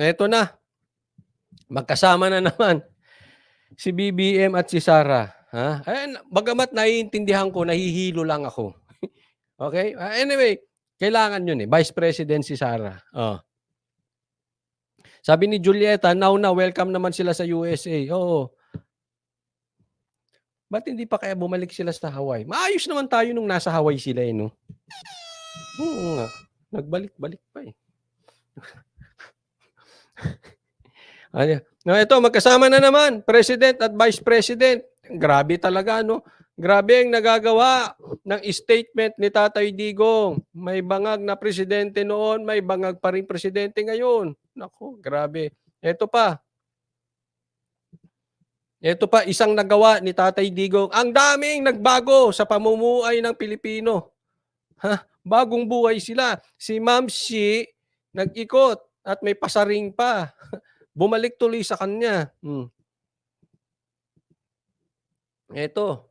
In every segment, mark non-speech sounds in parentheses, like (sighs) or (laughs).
Ito na. Magkasama na naman si BBM at si Sara. Ha? Ayan, bagamat naiintindihan ko, nahihilo lang ako. (laughs) okay? Ah, anyway, kailangan yun eh. Vice President si Sara. Oh. Sabi ni Julieta, now na, welcome naman sila sa USA. Oo. Ba't hindi pa kaya bumalik sila sa Hawaii? Maayos naman tayo nung nasa Hawaii sila eh, no? Oo nga. Nagbalik-balik pa eh. (laughs) (laughs) Ano? No, ito, magkasama na naman, President at Vice President. Grabe talaga, no? Grabe ang nagagawa ng statement ni Tatay Digong. May bangag na presidente noon, may bangag pa rin presidente ngayon. Nako, grabe. Ito pa. Ito pa, isang nagawa ni Tatay Digong. Ang daming nagbago sa pamumuhay ng Pilipino. Ha? Bagong buhay sila. Si Ma'am Shi, nag-ikot at may pasaring pa. (laughs) Bumalik tuloy sa kanya. Hmm. Ito.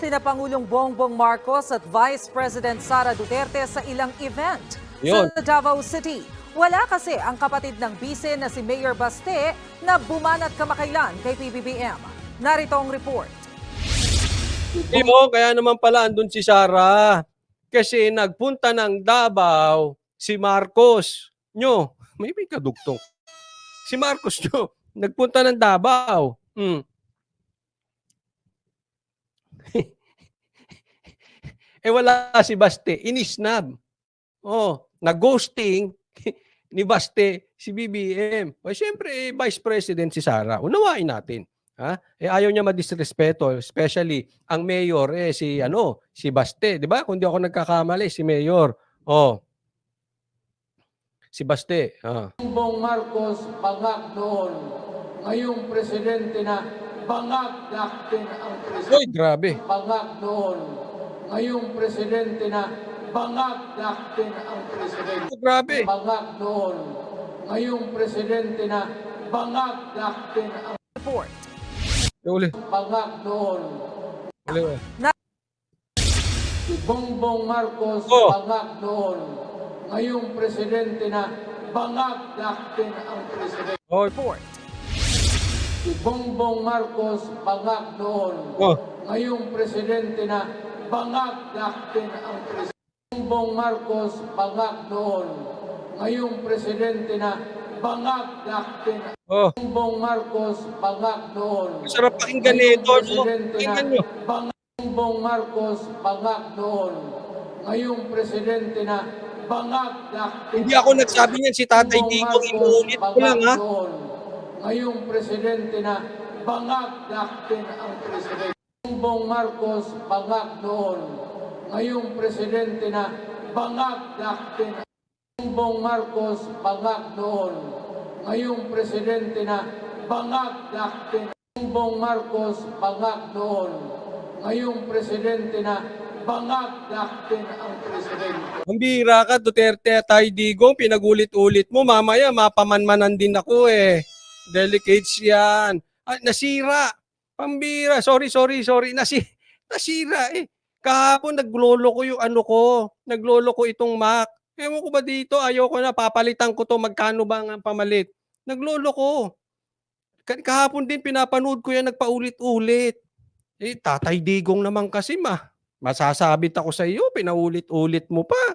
Sina Pangulong Bongbong Marcos at Vice President Sara Duterte sa ilang event Yun. sa Davao City. Wala kasi ang kapatid ng bise na si Mayor Baste na bumanat kamakailan kay PBBM. Narito ang report. Hindi mo, kaya naman pala andun si Sara. Kasi nagpunta ng Davao si Marcos nyo. May may kadugtong. Si Marcos nyo. (laughs) Nagpunta ng Davao. Hmm. (laughs) eh wala si Baste. Inisnab. Oh, na-ghosting (laughs) ni Baste si BBM. O syempre, eh, Vice President si Sara. Unawain natin. Ha? Eh ayaw niya madisrespeto, especially ang mayor eh si ano, si Baste, 'di ba? Kung di ako nagkakamali, si mayor. Oh. Si Baste. Ah. Bongbong Marcos bangag noon, ngayong presidente na bangag natin ang Oy, presidente. grabe. Bangag noon, ngayong presidente na bangag natin ang presidente. Oh, grabe. Bangag noon, ngayong presidente na bangag natin ang Report. Uli. bangag noon. Uli. Si Bongbong Marcos Oh. bangag noon, ngayong presidente na bangag natin ang presidente. Oh, Report. Si Bongbong Marcos bangag noon, oh. ngayong presidente na bangag natin ang presidente. Bongbong Marcos bangag noon, ngayong presidente na bangag natin. Oh. Bongbong Marcos bangag noon. Masarap pakinggan nito? Pakinggan nyo. Bongbong Marcos bangag noon, ngayong presidente na. Hindi ako nagsabi niyan si Tatay Digong, inuulit ko lang ha. Ngayong presidente na bangag natin ang presidente. Bongbong Marcos bangag noon, ngayong presidente na bangag natin. Bongbong Marcos bangag noon, ngayong presidente na bangag natin. Bongbong Marcos bangag noon, ngayong presidente na bangag natin ang presidente. Ang bira ka, Duterte at Digong, pinagulit-ulit mo. Mamaya, mapamanmanan din ako eh. Delicates yan. Ah, nasira. Pambira. Sorry, sorry, sorry. Nasi (laughs) nasira eh. Kahapon naglolo ko yung ano ko. Naglolo ko itong Mac. Ewan ko ba dito, ayoko na, papalitan ko to, magkano ba ang pamalit? Naglolo ko. Ka- Kahapon din pinapanood ko yan, nagpaulit-ulit. Eh, Tatay Digong naman kasi ma. Masasabit ako sa iyo, pinaulit-ulit mo pa.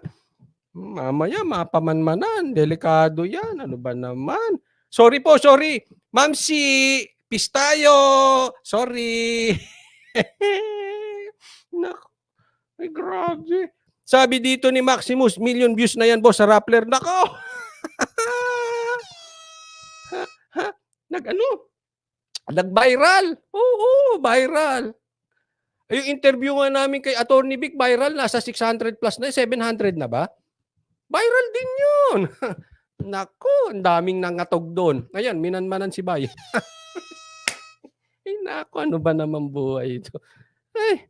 Mamaya, mapamanmanan. Delikado yan. Ano ba naman? Sorry po, sorry. Ma'am si Pistayo. Sorry. (laughs) Nako. Ay, grabe. Sabi dito ni Maximus, million views na yan, boss, sa Rappler. Nako. (laughs) Nag ano? Nag-viral. Oo, viral. Ay, Yung interview nga namin kay Attorney Vic, viral, nasa 600 plus na, 700 na ba? Viral din yun. (laughs) Nako, ang daming nangatog doon. Ayan, minanmanan si Bayan. (laughs) Ay, nako, ano ba naman buhay ito? Ay,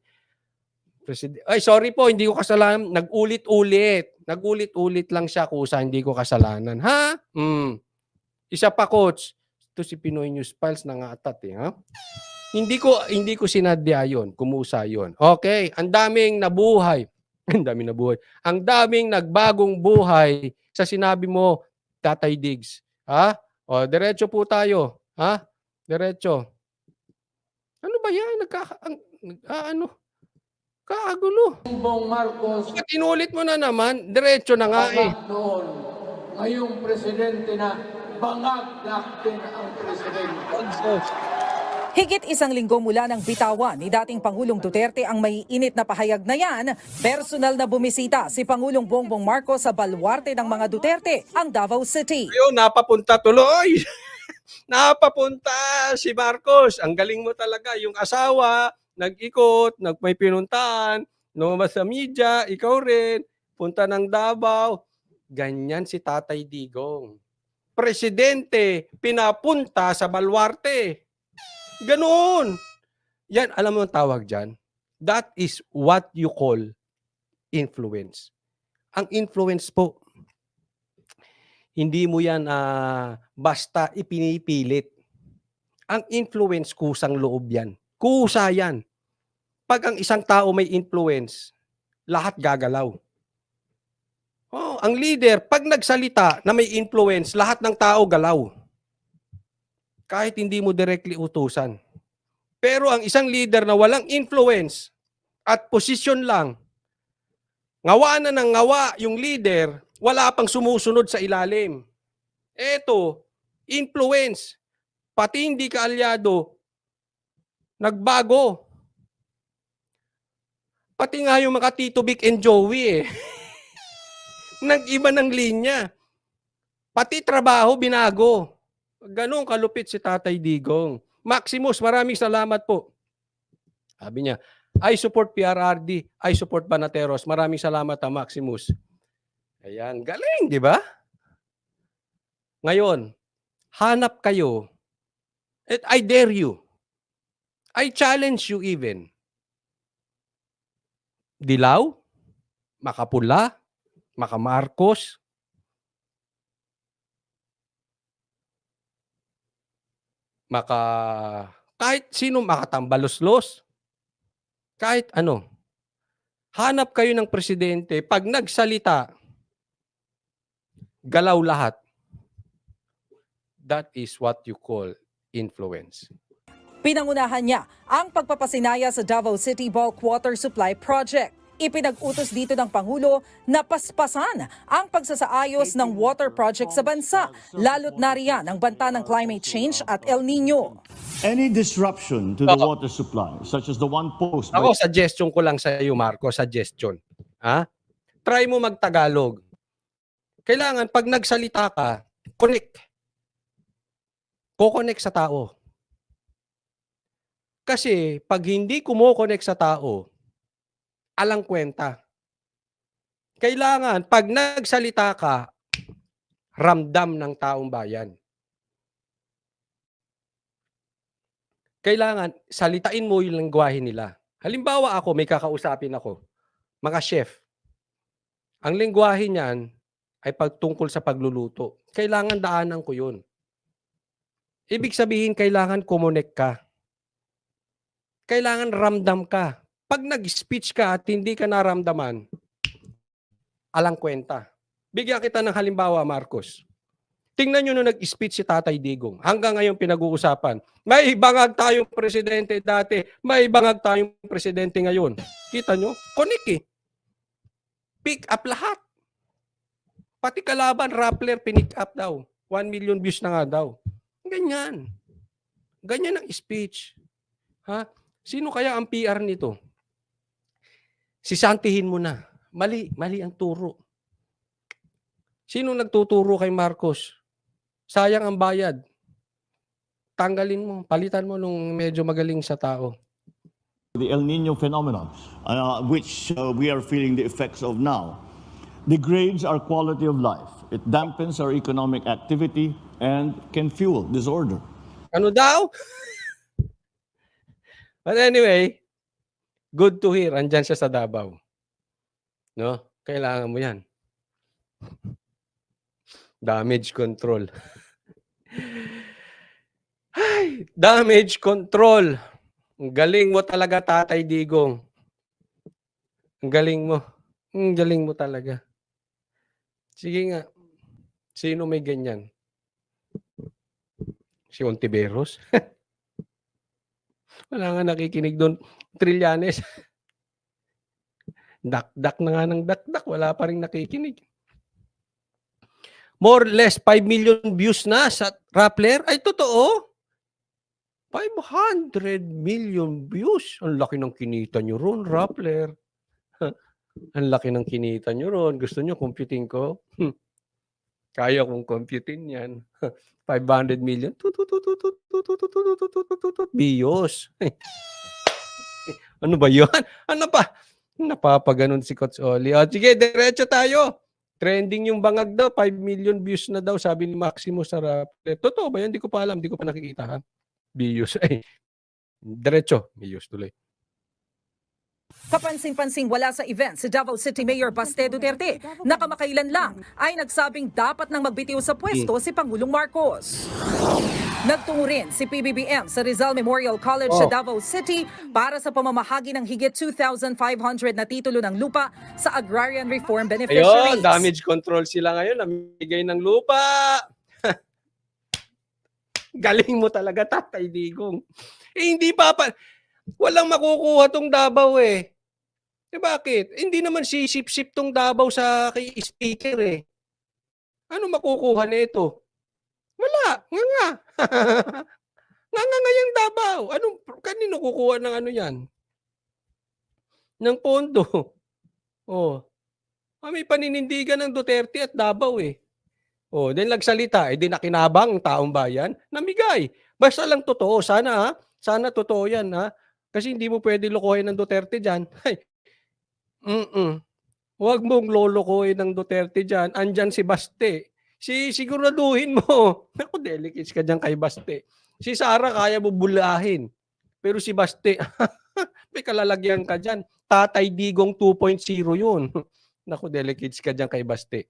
President, ay, sorry po, hindi ko kasalanan. Nag-ulit-ulit. Nag-ulit-ulit lang siya kusa, hindi ko kasalanan. Ha? Hmm. Isa pa, coach. Ito si Pinoy News Files nangatat eh, ha? Hindi ko hindi ko sinadya 'yon, kumusa 'yon. Okay, ang daming nabuhay. (laughs) Ang daming nabuhay. Ang daming nagbagong buhay sa sinabi mo Tatay Diggs. Ha? O, diretso po tayo. Ha? Diretso. Ano ba yan? Nagkaka... Ang, ah, ano? Kakagulo. Bongbong Marcos Pag inulit mo na naman, diretso na nga eh. noon. Ngayong presidente na bangag natin ang presidente. Higit isang linggo mula ng bitawan ni dating Pangulong Duterte ang may init na pahayag na yan, personal na bumisita si Pangulong Bongbong Marcos sa baluarte ng mga Duterte, ang Davao City. Ayun, napapunta tuloy. (laughs) napapunta si Marcos. Ang galing mo talaga. Yung asawa, nag-ikot, nag may pinuntahan, lumabas sa media, ikaw rin, punta ng Davao. Ganyan si Tatay Digong. Presidente, pinapunta sa baluarte. Ganoon. Yan, alam mo ang tawag dyan? That is what you call influence. Ang influence po, hindi mo yan ah, basta ipinipilit. Ang influence, kusang loob yan. Kusa yan. Pag ang isang tao may influence, lahat gagalaw. Oh, ang leader, pag nagsalita na may influence, lahat ng tao galaw. Kahit hindi mo directly utusan. Pero ang isang leader na walang influence at posisyon lang, ngawa na ng ngawa yung leader, wala pang sumusunod sa ilalim. Eto, influence. Pati hindi ka alyado, nagbago. Pati nga yung mga Tito Vic and Joey eh. (laughs) Nag-iba ng linya. Pati trabaho binago. Ganon kalupit si Tatay Digong. Maximus, maraming salamat po. Sabi niya, I support PRRD, I support Banateros. Maraming salamat ha, Maximus. Ayan, galing, di ba? Ngayon, hanap kayo. At I dare you. I challenge you even. Dilaw, makapula, makamarcos, maka kahit sino makatambalos-los, kahit ano. Hanap kayo ng presidente, pag nagsalita, galaw lahat. That is what you call influence. Pinangunahan niya ang pagpapasinaya sa Davao City Bulk Water Supply Project. Ipinag-utos dito ng Pangulo na paspasan ang pagsasaayos ng water project sa bansa, lalo't nariyan ang banta ng climate change at El Nino. Any disruption to the water supply, such as the one by Ako, suggestion ko lang sa iyo, Marco, suggestion. Ha? Try mo magtagalog. Kailangan, pag nagsalita ka, connect. Ko-connect sa tao. Kasi, pag hindi kumo-connect sa tao, alang kwenta. Kailangan, pag nagsalita ka, ramdam ng taong bayan. Kailangan, salitain mo yung lengguwahe nila. Halimbawa ako, may kakausapin ako. Mga chef. Ang lengguwahe niyan ay pagtungkol sa pagluluto. Kailangan daanan ko yun. Ibig sabihin, kailangan kumonek ka. Kailangan ramdam ka. Pag nag-speech ka at hindi ka naramdaman, alang kwenta. Bigyan kita ng halimbawa, Marcos. Tingnan nyo nung nag-speech si Tatay Digong. Hanggang ngayon pinag-uusapan. May bangag tayong presidente dati. May bangag tayong presidente ngayon. Kita nyo? Connect eh. Pick up lahat. Pati kalaban, Rappler, pinick up daw. 1 million views na nga daw. Ganyan. Ganyan ang speech. Ha? Sino kaya ang PR nito? Sisantihin mo na. Mali, mali ang turo. Sino nagtuturo kay Marcos? Sayang ang bayad. Tanggalin mo, palitan mo nung medyo magaling sa tao. the El Nino phenomenon, uh, which uh, we are feeling the effects of now, degrades our quality of life. It dampens our economic activity and can fuel disorder. Ano daw? (laughs) But anyway, good to hear. Andyan siya sa Davao. No? Kailangan mo yan. Damage control. (laughs) Ay, damage control. Ang galing mo talaga, Tatay Digong. Ang galing mo. Ang galing mo talaga. Sige nga. Sino may ganyan? Si Ontiveros? (laughs) Wala nga nakikinig doon. Trillanes. (laughs) Dak-dak na nga ng dak-dak. Wala pa rin nakikinig. More or less 5 million views na sa Rappler. Ay, totoo. 500 million views. Ang laki ng kinita nyo ron, Rappler. (laughs) Ang laki ng kinita nyo ron. Gusto nyo computing ko? (laughs) Kaya kong computein yan. 500 million. Bios. ano ba yun? Ano pa? Napapaganon si Coach Oli. O, sige, diretso tayo. Trending yung bangag daw. 5 million views na daw, sabi ni Maximo Saraple. Totoo ba yun? Hindi ko pa alam. Hindi ko pa nakikita. Ha? Bios. Diretso. Bios tuloy. Kapansin-pansing wala sa event si Davao City Mayor Baste Duterte na kamakailan lang ay nagsabing dapat nang magbitiw sa pwesto si Pangulong Marcos. Nagtungo rin si PBBM sa Rizal Memorial College sa Oh. Davao City para sa pamamahagi ng higit 2,500 na titulo ng lupa sa Agrarian Reform Ayun, Beneficiaries. damage control sila ngayon. Namigay ng lupa. (laughs) Galing mo talaga, Tatay Digong. Eh, hindi pa pa. Walang makukuha tong Davao eh. Eh bakit? Hindi naman sisip-sip tong Davao sa kay speaker eh. Ano makukuha nito? Wala. Nga nga. (laughs) nga nga nga yung Davao. Anong, kanino kukuha ng ano yan? Ng pondo. (laughs) Oh. Ah, may paninindigan ng Duterte at Davao eh. Oh, then nagsalita, eh di nakinabang ang taong bayan, namigay. Basta lang totoo, sana ha, sana totoo yan ha. Kasi hindi mo pwede lokohin ng Duterte dyan. (laughs) Ay, mm Huwag mong lolokohin ng Duterte dyan. Andyan si Baste. Si siguraduhin mo. (laughs) Naku, delicates ka dyan kay Baste. Si Sara kaya mo bulahin. Pero si Baste, (laughs) may kalalagyan ka dyan. Tatay Digong 2.0 yun. Naku, delicates ka dyan kay Baste.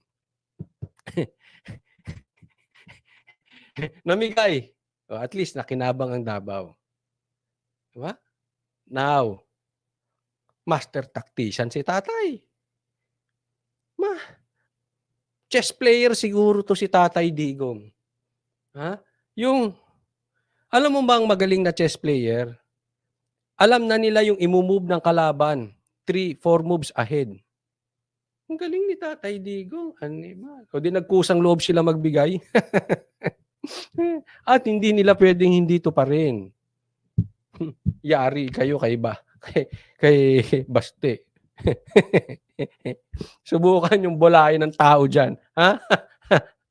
Namigay. At least nakinabang ang Davao. Diba? Now, master tactician si tatay. Ma, chess player siguro to si tatay Digong. Ha? Yung, alam mo ba ang magaling na chess player? Alam na nila yung imumove ng kalaban. Three, four moves ahead. Ang galing ni Tatay Digong. Animal. O di nagkusang loob sila magbigay. (laughs) At hindi nila pwedeng hindi to pa rin. Yari kayo kay ba? (laughs) Kay, kay Baste. (laughs) Subukan yung bulayin ng tao dyan. Ha?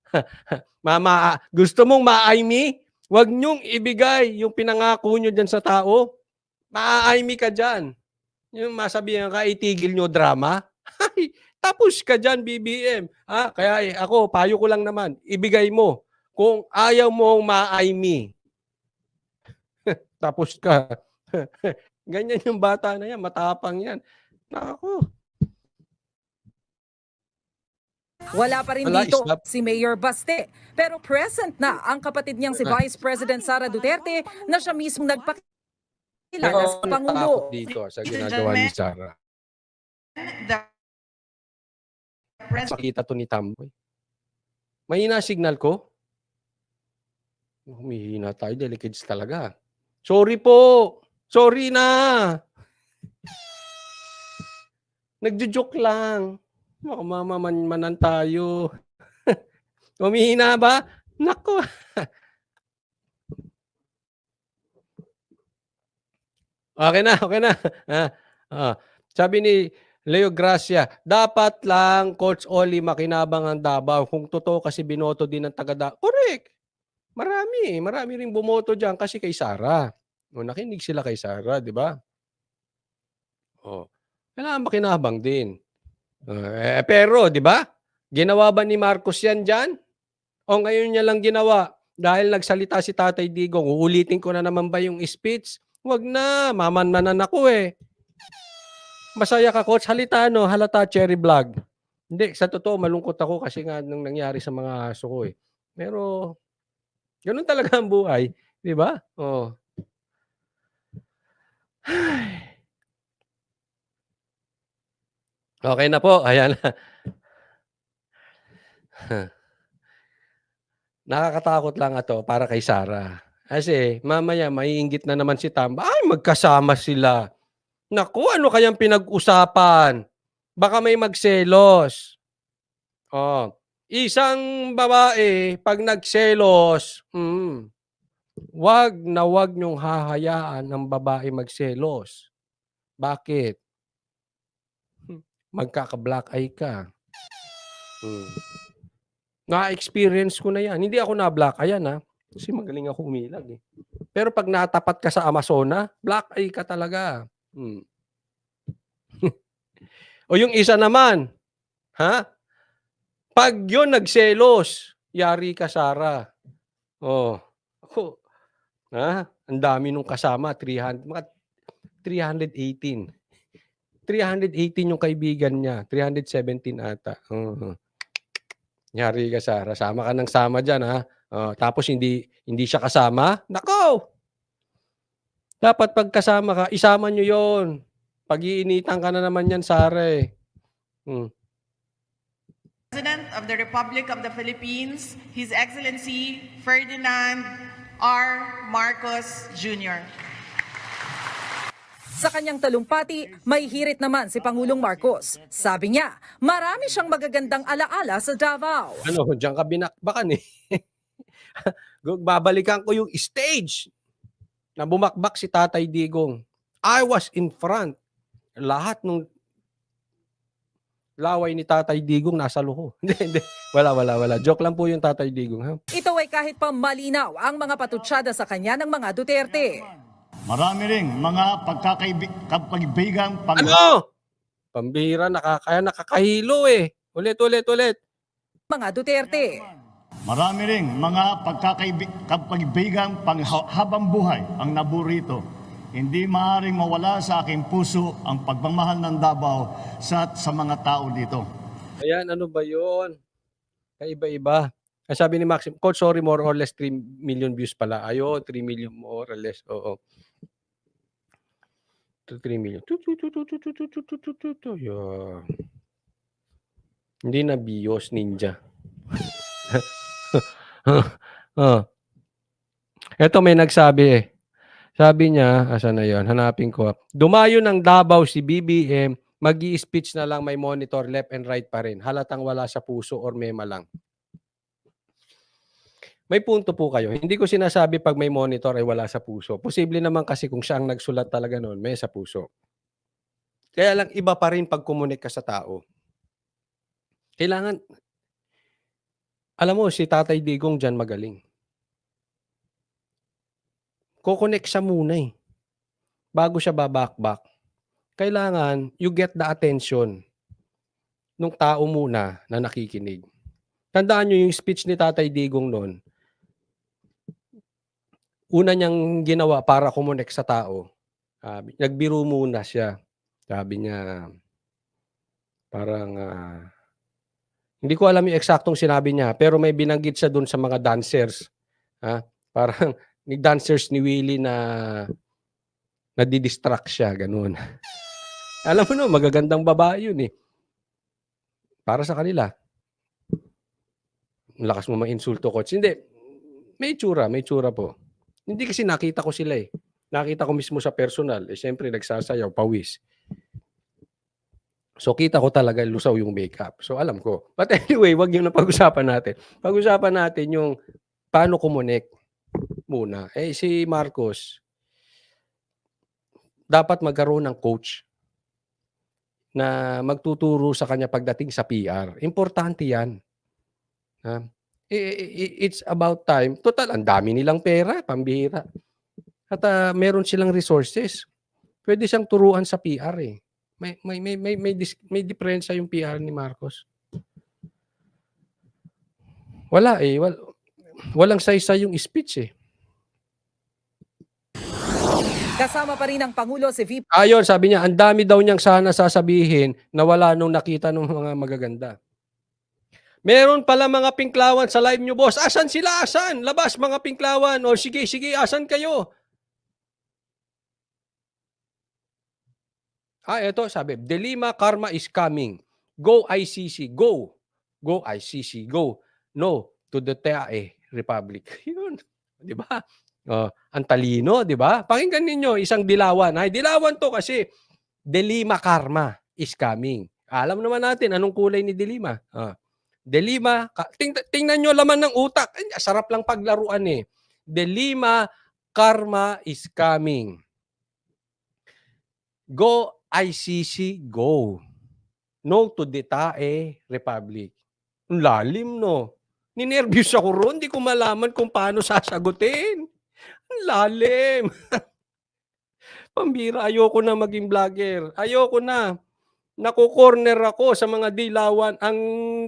(laughs) Mama, gusto mong ma-aimi? Huwag niyong ibigay yung pinangako niyo dyan sa tao. Ma-aimi ka dyan. Yung masabihan ka, itigil nyo drama. Tapos ka dyan, BBM. Ha? Kaya eh, ako, payo ko lang naman, ibigay mo. Kung ayaw mong ma-aimi, tapos ka. (laughs) Ganyan yung bata na yan, matapang yan. Nako. Wala pa rin Wala, dito stop. si Mayor Baste. Pero present na ang kapatid niyang si Vice President Sara Duterte na siya mismo nagpakilala sa Pangulo. dito sa ginagawa ni press Pakita to ni Tamboy. Mahina signal ko? Humihina tayo, delicates talaga. Sorry po. Sorry na. Nagjo-joke lang. Baka mamamanmanan tayo. (laughs) Humihina ba? Nako. (laughs) okay na, okay na. (laughs) Ah, ah. Sabi ni Leo Gracia, dapat lang Coach Oli makinabang ang Davao kung totoo kasi binoto din ng taga. Correct. Marami, eh. marami ring bumoto diyan kasi kay Sara. O nakinig sila kay Sara, di ba? Oh. Kailangan makinabang din. Eh, pero, di ba? Ginawa ba ni Marcos yan dyan? O ngayon niya lang ginawa? Dahil nagsalita si Tatay Digong, uulitin ko na naman ba yung speech? Huwag na, mamanmanan ako eh. Masaya ka, coach. Halita, no? Halata cherry vlog. Hindi, sa totoo, malungkot ako kasi nga nung nangyari sa mga aso ko eh. Pero, ganun talaga ang buhay. Di ba? Oh. (sighs) Okay na po. Ayan. (laughs) Nakakatakot lang ato para kay Sarah. Kasi mamaya maiinggit na naman si Tamba. Ay, magkasama sila. Naku, ano kayang pinag-usapan? Baka may magselos. Oh, isang babae pag nagselos, mm, wag na wag niyong hahayaan ng babae magselos. Bakit? Hmm, Magkaka-black eye ka. Hmm. Na-experience ko na yan. Hindi ako na-black eye yan. Kasi magaling ako umilag eh. Pero pag natapat ka sa Amazona, black eye ka talaga. Hmm. (laughs) o yung isa naman, ha? Pag yun nagselos, yari ka, Sara. Oh. Ako, ha? Ang dami nung kasama, 300, mga 318. 318 yung kaibigan niya. 317 ata. Oo. Yari ka, Sara. Sama ka ng sama dyan, ha? Oh, tapos hindi hindi siya kasama? Nako! Dapat pag kasama ka, isama nyo yon. Pag-iinitan ka na naman yan, Sara eh. Hmm. President of the Republic of the Philippines, His Excellency Ferdinand R. Marcos Jr. Sa kanyang talumpati, may hirit naman si Pangulong Marcos. Sabi niya, marami siyang magagandang alaala sa Davao. Ano, diyan ka binakbakan eh. (laughs) Babalikan ko yung stage na bumakbak si Tatay Digong. I was in front. Lahat nung laway ni Tatay Digong nasa luho. (laughs) Hindi, hindi. Wala, wala, wala. Joke lang po yung Tatay Digong. Ha? Ito ay kahit pa malinaw ang mga patutsada sa kanya ng mga Duterte. Marami ring mga pagkakaibigang pang Ano? Pambira, nakakaya, nakakahilo eh. Ulit, ulit, ulit. Mga Duterte. Marami ring mga pagkakaibigang panghabang buhay ang naburito. Hindi maaring mawala sa aking puso ang pagmamahal ng Davao sa, sa mga tao dito. Ayan, ano ba yun? Kaiba-iba. Sabi ni Maxim, Coach, sorry, more or less 3 million views pala. Ayo, 3 million more or less. Oo. 3 million. Yeah. Hindi na bios, ninja. oh. Ito may nagsabi eh. Sabi niya, asa na yon hanapin ko. Dumayo ng Davao si BBM, mag speech na lang may monitor left and right pa rin. Halatang wala sa puso or mema lang. May punto po kayo. Hindi ko sinasabi pag may monitor ay wala sa puso. Posible naman kasi kung siya ang nagsulat talaga noon, may sa puso. Kaya lang iba pa rin pag kumunik ka sa tao. Kailangan, alam mo, si Tatay Digong dyan magaling. Kukonek siya muna eh. Bago siya babakbak. Kailangan you get the attention nung tao muna na nakikinig. Tandaan nyo yung speech ni Tatay Digong noon. Una niyang ginawa para kumunek sa tao. sabi- nagbiro muna siya. Sabi niya, parang, ah, hindi ko alam yung eksaktong sinabi niya, pero may binanggit siya doon sa mga dancers. Ha? Parang, ni dancers ni Willie na nadidistract siya, ganun. (laughs) alam mo no, magagandang babae yun eh. Para sa kanila. Lakas mo ma-insulto, coach. Hindi. May tsura, may tsura po. Hindi kasi nakita ko sila eh. Nakita ko mismo sa personal. Eh, siyempre, nagsasayaw, pawis. So, kita ko talaga lusaw yung makeup. So, alam ko. But (laughs) anyway, wag yung napag-usapan natin. Pag-usapan natin yung paano kumunik muna. Eh, si Marcos, dapat magkaroon ng coach na magtuturo sa kanya pagdating sa PR. Importante yan. Ha? It's about time. Total, ang dami nilang pera, pambihira. At ah, meron silang resources. Pwede siyang turuan sa PR eh. May may may may may, dis- may diferensya yung PR ni Marcos. Wala eh, wal, walang saysay yung speech eh. Kasama pa rin ng Pangulo si VP Ayon, sabi niya, ang dami daw niyang sana sasabihin na wala nung nakita ng mga magaganda. Meron pala mga pinklawan sa live niyo, boss. Asan sila? Asan? Labas mga pinklawan. O sige, sige, asan kayo? Ah, eto, sabi, Delima Karma is coming. Go ICC, go. Go ICC, go. No to the TAE. Republic. (laughs) Yun. Di ba? Oh, ang talino, di ba? Pakinggan ninyo, isang dilawan. Ay, dilawan to kasi Delima Karma is coming. Alam naman natin anong kulay ni Delima. Ah. Delima, ting, tingnan nyo laman ng utak. Ay, sarap lang paglaruan eh. Delima Karma is coming. Go ICC, go. No to Detae Republic. Lalim, no? Ninervyos ako ron. Hindi ko malaman kung paano sasagutin. Ang lalim. (laughs) Pambira, ayoko na maging vlogger. Ayoko na. Nako-corner ako sa mga dilawan. Ang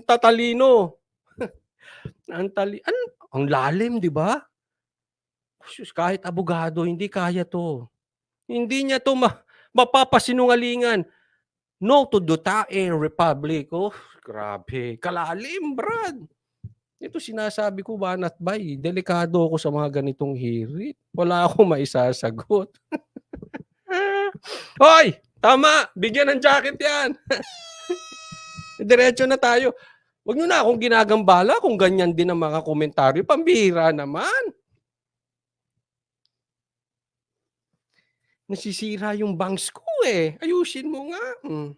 tatalino. (laughs) ang tali ang, ang lalim, di ba? Kahit abogado, hindi kaya to. Hindi niya to ma- mapapasinungalingan. No to Dutae Republic. Oh, grabe. Kalalim, Brad. Ito sinasabi ko, banat bay. Delikado ako sa mga ganitong hirit. Wala akong (laughs) maisasagot. (laughs) Hoy! Tama! Bigyan ng jacket yan! (laughs) Diretso na tayo. Huwag nyo na akong ginagambala kung ganyan din ang mga komentaryo. Pambihira naman. Nasisira yung banks ko eh. Ayusin mo nga. Mm.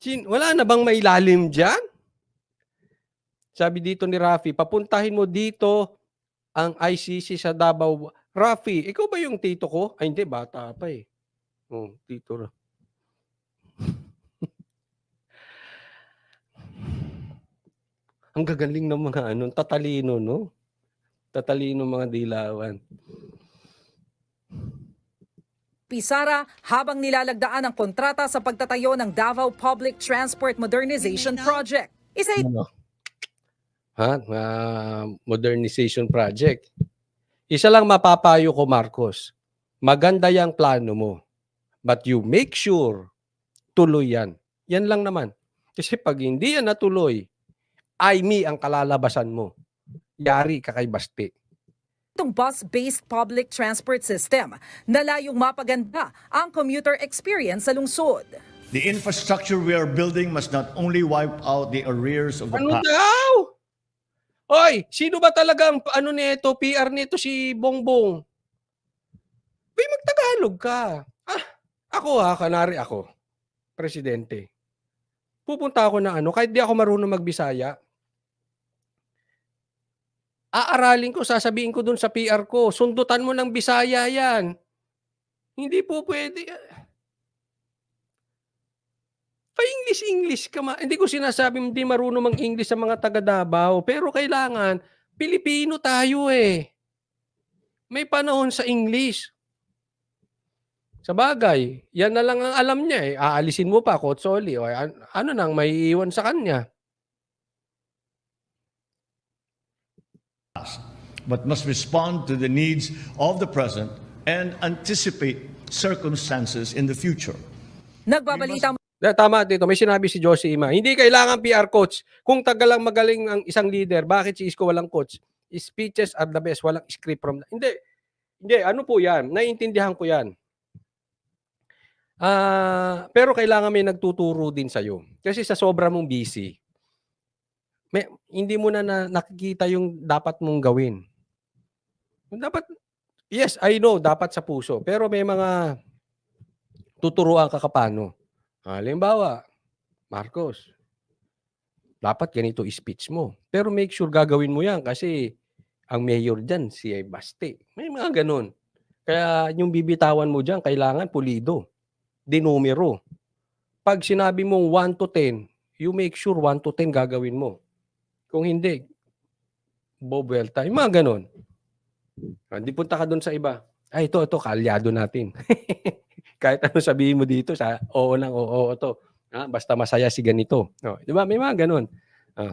Sin- wala na bang may lalim dyan? Sabi dito ni Rafi, papuntahin mo dito ang ICC sa Davao. Rafi, ikaw ba yung tito ko? Ay hindi, bata pa eh. Oh, tito ra. (laughs) ang gagaling ng mga ano, tatalino, no? Tatalino mga dilawan. Pisara habang nilalagdaan ang kontrata sa pagtatayo ng Davao Public Transport Modernization Project. Isa Ano? Ha? Ah, modernization project. Isa lang mapapayo ko, Marcos. Maganda yung plano mo. But you make sure tuloy yan. Yan lang naman. Kasi pag hindi yan natuloy, ay me ang kalalabasan mo. Yari ka kay Basti. itong bus-based public transport system na layong mapaganda ang commuter experience sa lungsod. The infrastructure we are building must not only wipe out the arrears of the Ano past. daw? Hoy, sino ba talaga ang ano nito, PR nito si Bongbong? Uy, magtagalog ka. Ah, ako ha, kanari ako. Presidente. Pupunta ako ng ano, kahit di ako marunong magbisaya. Aaralin ko, sasabihin ko dun sa PR ko, sundutan mo ng Bisaya yan. Hindi po pwede. Pa-English-English ka ma. Hindi ko sinasabi hindi marunong mang-English sa mga taga Davao. Pero kailangan, Pilipino tayo eh. May panahon sa English. Sa bagay, yan na lang ang alam niya eh. Aalisin mo pa, Kotsoli. O, an- ano nang may iwan sa kanya. but must respond to the needs of the present and anticipate circumstances in the future. Nagbabalita Tama dito, may sinabi si Josie Ima. Hindi kailangan PR coach. Kung tagal lang magaling ang isang leader, bakit si Isko walang coach? Speeches are the best, walang script from... Hindi, hindi, ano po yan? Naiintindihan ko yan. Ah, pero kailangan may nagtuturo din sa'yo. Kasi sa sobra mong busy, may, hindi mo na, na nakikita yung dapat mong gawin. Dapat, yes, I know, dapat sa puso. Pero may mga tuturuan ka kapano. Halimbawa, Marcos, dapat ganito speech mo. Pero make sure gagawin mo yan kasi ang mayor dyan, si Baste. May mga ganun. Kaya yung bibitawan mo dyan, kailangan pulido. Dinumero. Pag sinabi mong 1 to 10, you make sure 1 to 10 gagawin mo. Kung hindi, bobelta. Yung mga ganun. Hindi punta ka doon sa iba. Ay, ito, ito, kaalyado natin. (laughs) Kahit ano sabihin mo dito, sa oo ng oo, to. Ah, basta masaya si ganito. Oh, di ba? May mga ganun. Ah.